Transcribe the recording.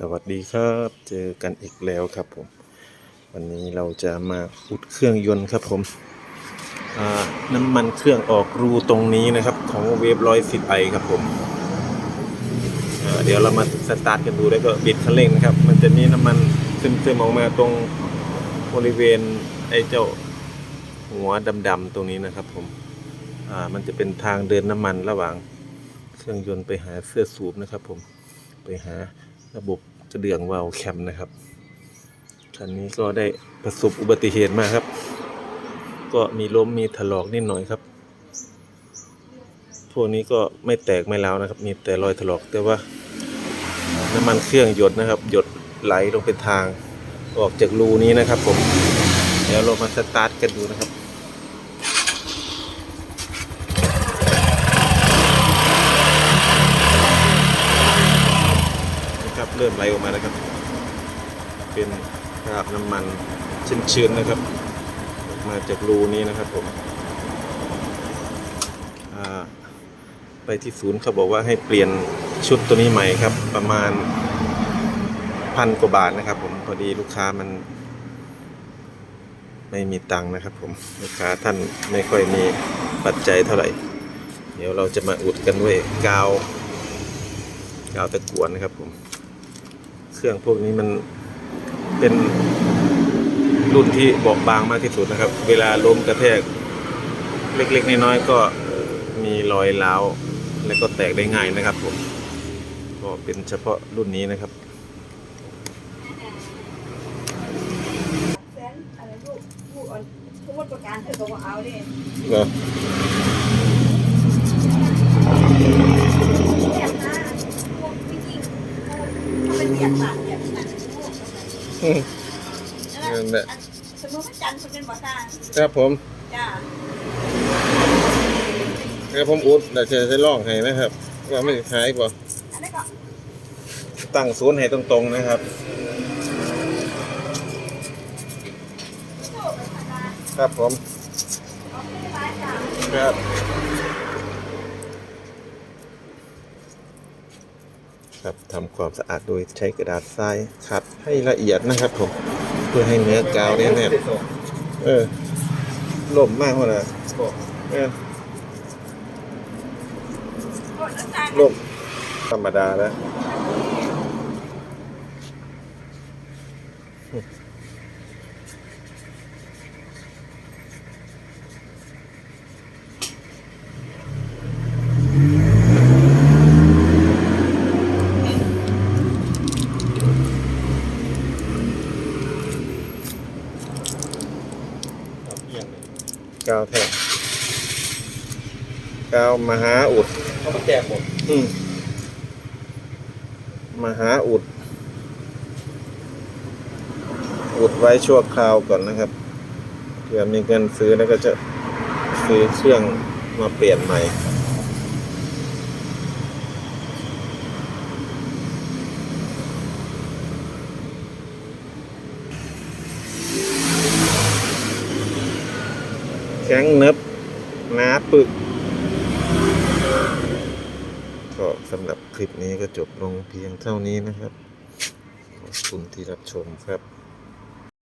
สวัสดีครับ เจอกันอีกแล้วครับผม วันนี้เราจะมาอุดเครื่องยนต์ครับผมน้ำมันเครื่องออกรูตรงนี้นะครับ ของเวฟร้อยสิบไอครับผมเดี๋ยวเรามาสตาร์ทกันดูแล้วก็บิดคันเร่งนะครับ มันจะมีน้ำมันซึมๆออกมาตรงบริเวณไอ้เจ้าหัวดำๆตรงนี้นะครับผมอ่ามันจะเป็นทางเดินน้ำมันระหว่าง เครื่องยนต์ไปหาเสื้อสูบนะครับผมไปหา ระบบกระเดื่องวาล์วแคมนะครับคันนี้ก็ได้ประสบอุบัติเหตุมาครับ ก็มีล้มมีถลอกนิดหน่อยครับ พวกนี้ก็ไม่แตกไม่ร้าวนะครับ มีแต่รอยถลอกแต่ว่าน้ำมันเครื่องหยดนะครับ หยดไหลลงเป็นทางออกจากรูนี้นะครับผม เดี๋ยวเรามาสตาร์ทกันดูนะครับ นะครับ เริ่มไหลออกมาแล้วครับ เป็นคราบน้ำมันชื้นๆนะครับ มาจากรูนี้นะครับผมไปที่ศูนย์เขาบอกว่าให้เปลี่ยนชุดตัวนี้ใหม่ครับ ประมาณพันกว่าบาทนะครับ ผมพอดีลูกค้ามัน ไม่มีตังค์นะครับ ผมลูกค้าท่านไม่ค่อยมีปัจจัยเท่าไหร่ เดี๋ยวเราจะมาอุดกันด้วยกาวกาวตะกวนนะครับผม เครื่องพวกนี้มันเป็นรุ่นที่บอบบางมากที่สุดนะครับ เวลาล้มกระแทก เล็กๆน้อยๆก็มีรอยร้าวและก็แตกได้ง่ายนะครับผมก็เป็นเฉพาะรุ่นนี้นะครับแสนอะไรลูกผู้อ่อนผู้วัดประกันเธอก็ว่าเอาดิก็เนเรียกสัตว์เรียกสัตว์พวกนั่นแหละสมมติว่าจันทร์เขาเป็นบ่อตาครับผม จ้าครับผมอุดแต่จะใช้ล่องให้นะครับ ว่าไม่หายป่ะอันนี้ก็ตั้งศูนย์ให้ตรงๆนะครับ โชคเป็นธรรมดาครับผมเอาไปไว้จ้าครับ ครับทำความสะอาดโดยใช้กระดาษทรายขัดให้ละเอียดนะครับผม เพื่อให้เนื้อกาวเนี่ยแน่นเออล่มมากเลยนะเออลล่มธรรมดาแล้ว กาวแทกกาวมหาอุดเขามาแจกหมดอืมมหาอุด อุดไว้ชั่วคราวก่อนนะครับเผื่อมีเงินซื้อแล้วก็จะซื้อเครื่องมาเปลี่ยนใหม่ แข็งเนบหนาปึก ก็สำหรับคลิปนี้ก็จบลงเพียงเท่านี้นะครับ ขอบคุณที่รับชมครับ